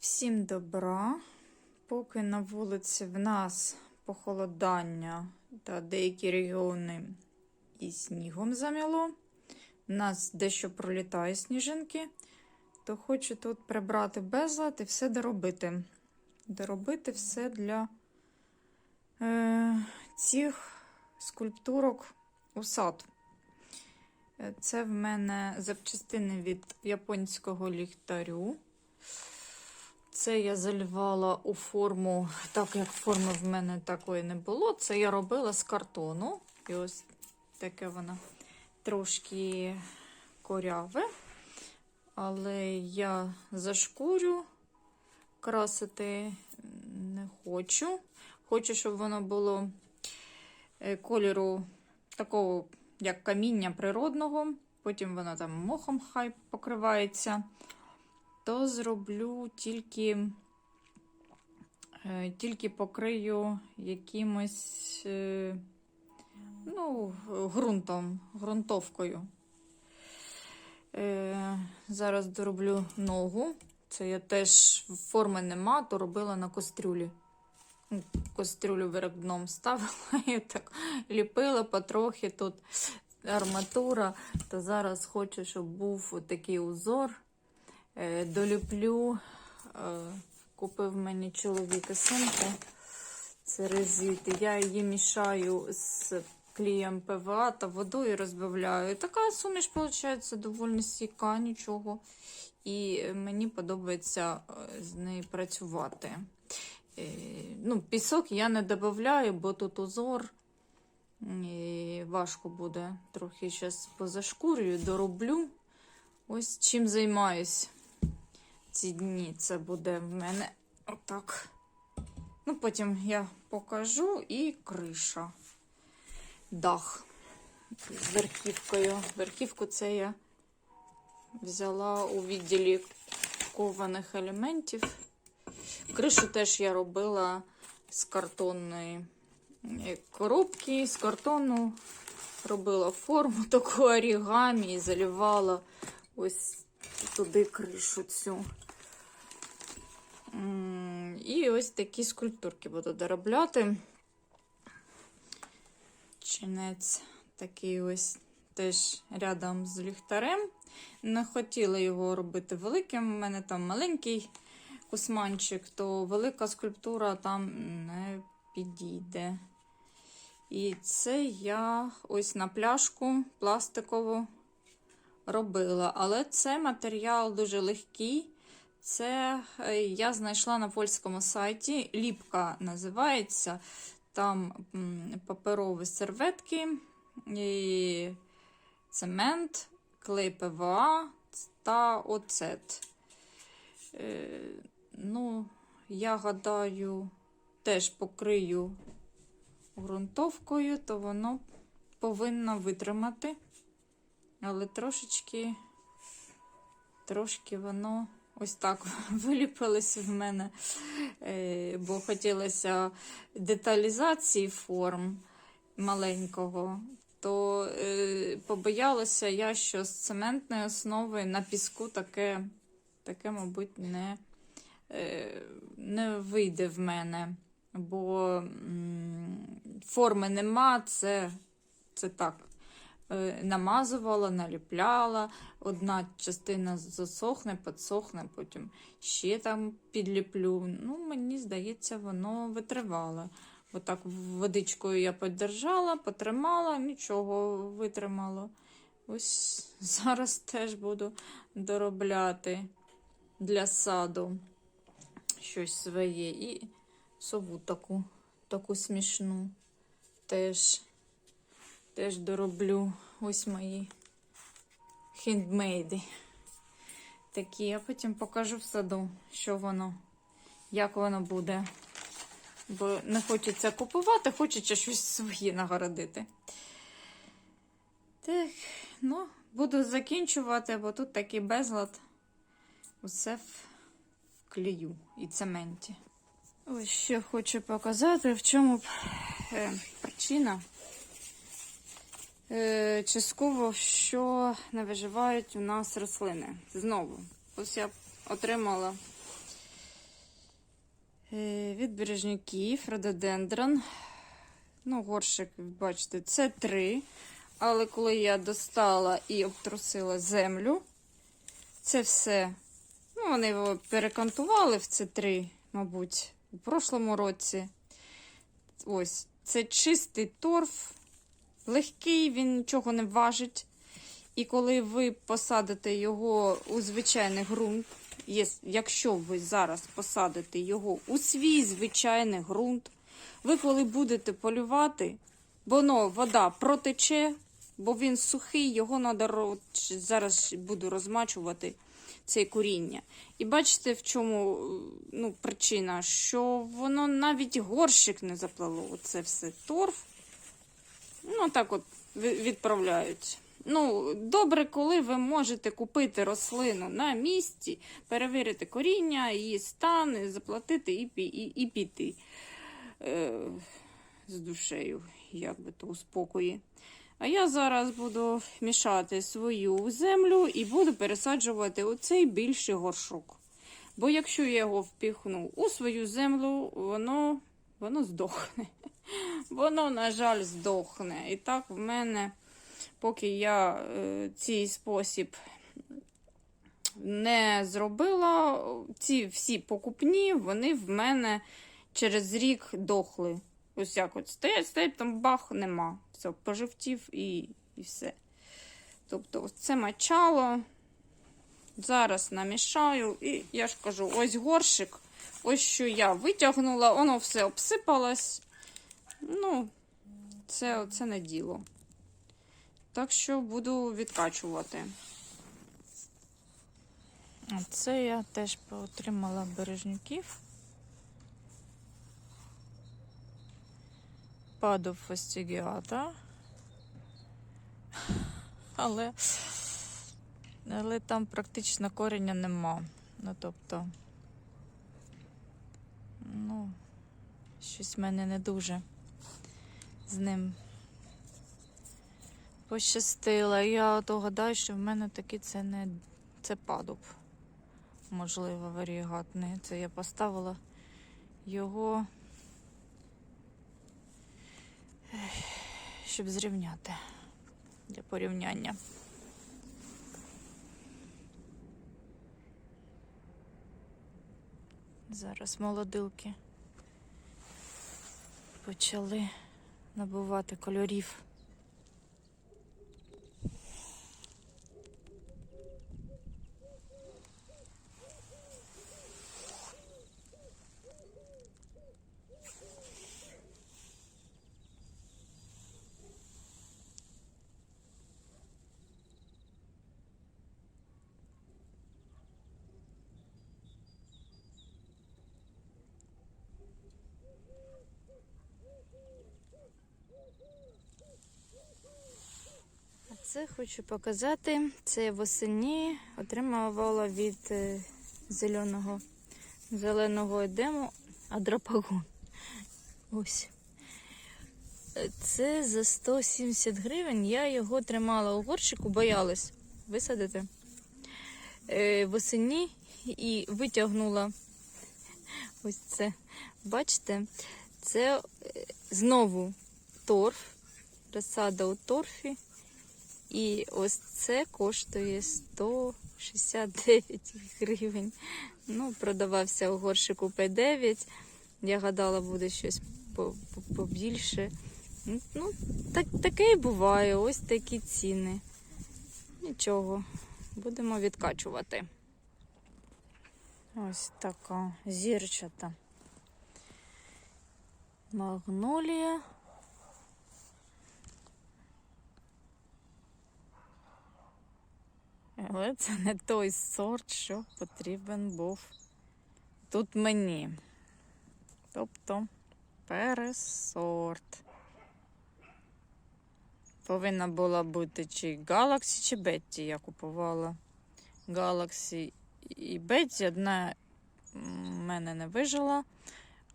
Всім добра. Поки на вулиці в нас похолодання та деякі регіони і снігом заміло. У нас дещо пролітає сніжинки, то хочу тут прибрати безлад і все доробити. Доробити все для е, цих скульптурок у сад. Це в мене запчастини від японського ліхтарю. Це я заливала у форму, так як форми в мене такої не було. Це я робила з картону. І ось таке воно трошки коряве. Але я зашкурю, красити не хочу. Хочу, щоб воно було е, кольору такого, як каміння природного. Потім воно там мохом хай покривається то зроблю тільки, е, тільки покрию якимось е, ну, ґрунтом, ґрунтовкою. Е, Зараз дороблю ногу. Це я теж форми нема, то робила на кастрюлі. Ну, Кастрюлю вверх дном ставила і так ліпила потрохи тут арматура. То зараз хочу, щоб був такий узор. Е, долюблю. Е, Купив мені чоловік сумку. Це резити. Я її мішаю з клеєм ПВА та водою розбавляю. Така суміш, виходить, доволі стійка, нічого. І мені подобається е, з нею працювати. Ну, Пісок я не додаю, бо тут узор. І важко буде. Трохи зараз позашкурюю, дороблю. Ось чим займаюсь ці дні. Це буде в мене отак. Ну, потім я покажу і криша. Дах з верхівкою. Верхівку це я взяла у відділі кованих елементів. Кришу теж я робила з картонної е, коробки, з картону робила форму таку орігамі і заливала ось туди кришу цю. І ось такі скульптурки буду доробляти. Чинець такий ось теж рядом з ліхтарем. Не хотіла його робити великим. У мене там маленький кусманчик, то велика скульптура там не підійде. І це я ось на пляшку пластикову робила. Але це матеріал дуже легкий. Це е, я знайшла на польському сайті. Ліпка називається. Там паперові серветки, і цемент, клей ПВА та оцет. Е, ну, я гадаю, теж покрию ґрунтовкою, то воно повинно витримати. Але трошечки, трошки воно ось так виліпилось в мене, Е, бо хотілося деталізації форм маленького. То е, побоялася я, що з цементної основи на піску таке, таке мабуть, не, е, не вийде в мене. Бо форми нема, це, це так. Е, намазувала, наліпляла. Одна частина засохне, підсохне, потім ще там підліплю. Ну, мені здається, воно витривало. Отак водичкою я подержала, потримала, нічого витримало. Ось зараз теж буду доробляти для саду щось своє. І сову таку, таку смішну теж. Теж дороблю ось мої хендмейди. Такі, а потім покажу в саду, що воно, як воно буде. Бо не хочеться купувати, хочеться щось своє нагородити. Так, ну, буду закінчувати, бо тут такий безлад. Усе в клею і цементі. Ось ще хочу показати, в чому е, причина. Е, частково, що не виживають у нас рослини. Знову, ось я отримала Е, Від бережняків, рододендрон. Ну, горщик, бачите, це три. Але коли я достала і обтрусила землю, це все. Ну, вони його перекантували в це три, мабуть, у прошлому році. Ось, це чистий торф, легкий, він нічого не важить. І коли ви посадите його у звичайний ґрунт, якщо ви зараз посадите його у свій звичайний ґрунт, ви коли будете полювати, воно вода протече, бо він сухий, його треба зараз буду розмачувати це коріння. І бачите, в чому ну, причина, що воно навіть горщик не заплело. Оце все торф. Ну, так от відправляють. Ну, добре, коли ви можете купити рослину на місці, перевірити коріння, її стан, заплатити і, і, і піти е, з душею, як би то у спокої. А я зараз буду мішати свою землю і буду пересаджувати оцей більший горшок. Бо якщо я його впіхну у свою землю, воно, воно здохне. Воно, на жаль, здохне. І так в мене, поки я е, цей спосіб не зробила, ці всі покупні, вони в мене через рік дохли. Ось як от стоять, стоять, там бах, нема. Все, пожовтів і, і все. Тобто, це мочало. Зараз намішаю, і я ж кажу, ось горщик, ось що я витягнула, воно все обсипалось. Ну, це, це не діло. Так що буду відкачувати. Це я теж отримала бережнюків. Паду фастігіата. Але, але там практично корення нема. Ну, тобто, ну, щось в мене не дуже з ним пощастило. Я то гадаю, що в мене таки це не це падуб. Можливо, варігатний. Це я поставила його, щоб зрівняти для порівняння. Зараз молодилки почали набувати кольорів. А це хочу показати. Це восені отримувала від е, зеленого, зеленого едему адрапагон. Ось. Е, Це за 170 гривень. Я його тримала у горщику, боялась висадити е, восені і витягнула ось це. Бачите, це знову торф, розсада у торфі. І ось це коштує 169 гривень. Ну, продавався у горшику П9. Я гадала, буде щось по- по- побільше. Ну, так, таке і буває. Ось такі ціни. Нічого, будемо відкачувати. Ось така зірчата магнолія. Але це не той сорт, що потрібен був тут мені. Тобто пересорт. Повинна була бути чи Galaxy, чи Betty я купувала. Galaxy і Betty одна в мене не вижила,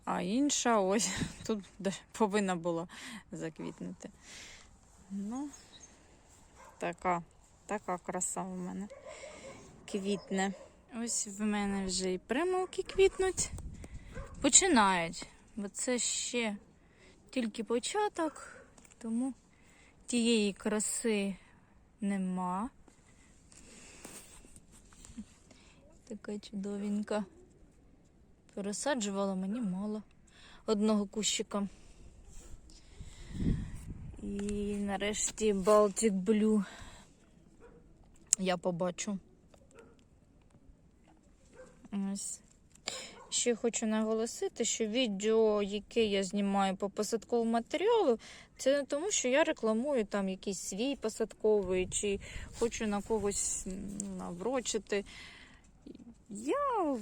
а інша ось тут повинна була заквітнути. Ну, така. Така краса в мене квітне. Ось в мене вже і примулки квітнуть. починають. Бо це ще тільки початок, тому тієї краси нема. Така чудовенька. Пересаджувала мені мало одного кущика. І нарешті Baltic Blue я побачу. Ось. Ще хочу наголосити, що відео, яке я знімаю по посадковому матеріалу, це не тому, що я рекламую там якийсь свій посадковий, чи хочу на когось ну, наврочити. Я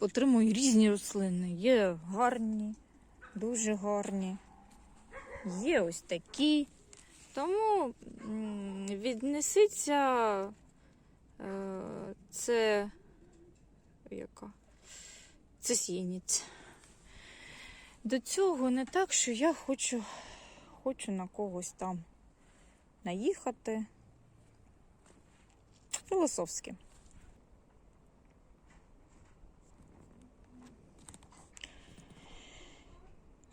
отримую різні рослини. Є гарні, дуже гарні. Є ось такі. Тому віднесіться це яка? Це сініць. До цього не так, що я хочу, хочу на когось там наїхати. Філософськи.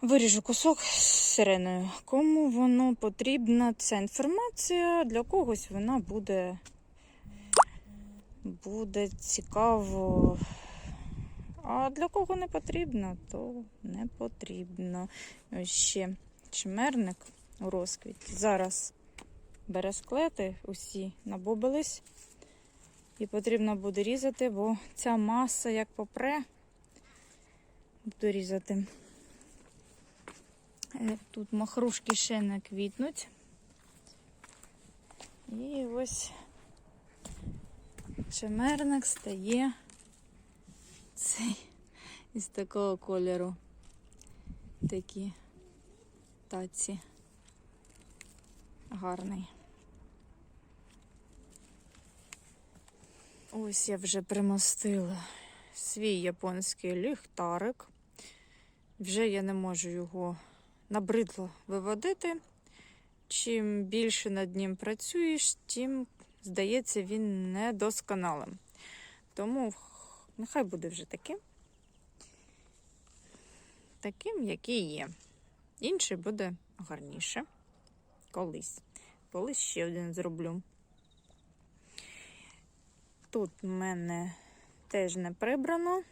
Виріжу кусок з сиреною. Кому воно потрібна ця інформація, для когось вона буде, буде цікаво. А для кого не потрібно, то не потрібно. Ось ще чмерник у розквіті. Зараз бересклети усі набобились. І потрібно буде різати, бо ця маса як попре, буду різати. Е, Тут махрушки ще не квітнуть. І ось чемерник стає цей із такого кольору. Такі таці. Гарний. Ось я вже примостила свій японський ліхтарик. Вже я не можу його набридло виводити. Чим більше над ним працюєш, тим, здається, він недосконалим. Тому нехай буде вже таким. Таким, який є. Інший буде гарніше. Колись. Колись ще один зроблю. Тут в мене теж не прибрано.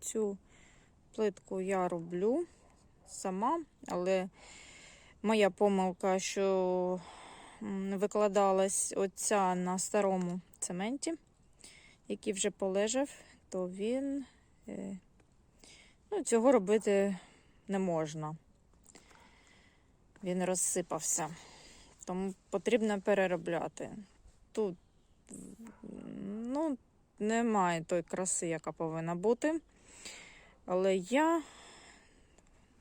Цю плитку я роблю сама, але моя помилка, що викладалась оця на старому цементі, який вже полежав, то він е, ну, цього робити не можна. Він розсипався. Тому потрібно переробляти. Тут ну, немає той краси, яка повинна бути. Але я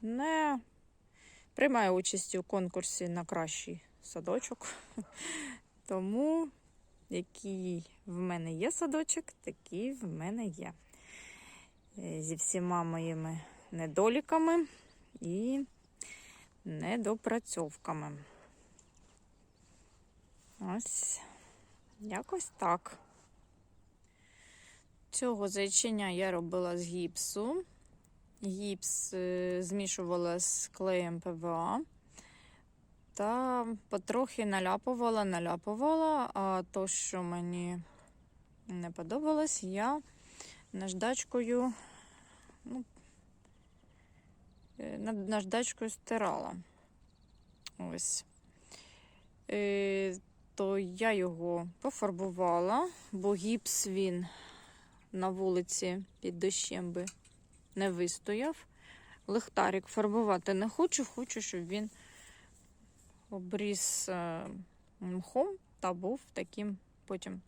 не приймаю участь у конкурсі на кращий садочок. Тому, який в мене є садочок, такий в мене є. Е, Зі всіма моїми недоліками і недопрацьовками. Ось якось так. Цього зайчиня я робила з гіпсу. Гіпс е, змішувала з клеєм ПВА та потрохи наляпувала, наляпувала, а то, що мені не подобалось, я наждачкою, ну, е, наждачкою стирала. Ось. Е, то я його пофарбувала, бо гіпс він на вулиці під дощем би не вистояв. Лихтарик фарбувати не хочу, хочу, щоб він обріз е, мхом та був таким потім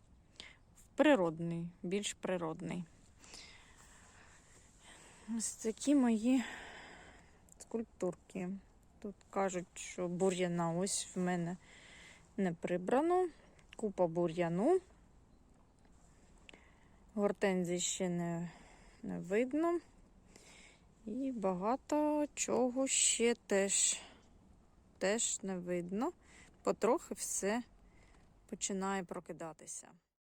природний, більш природний. Ось такі мої скульптурки. Тут кажуть, що бур'яна ось в мене не прибрано. Купа бур'яну. Гортензії ще не, не видно. І багато чого ще теж, теж не видно. Потрохи все починає прокидатися.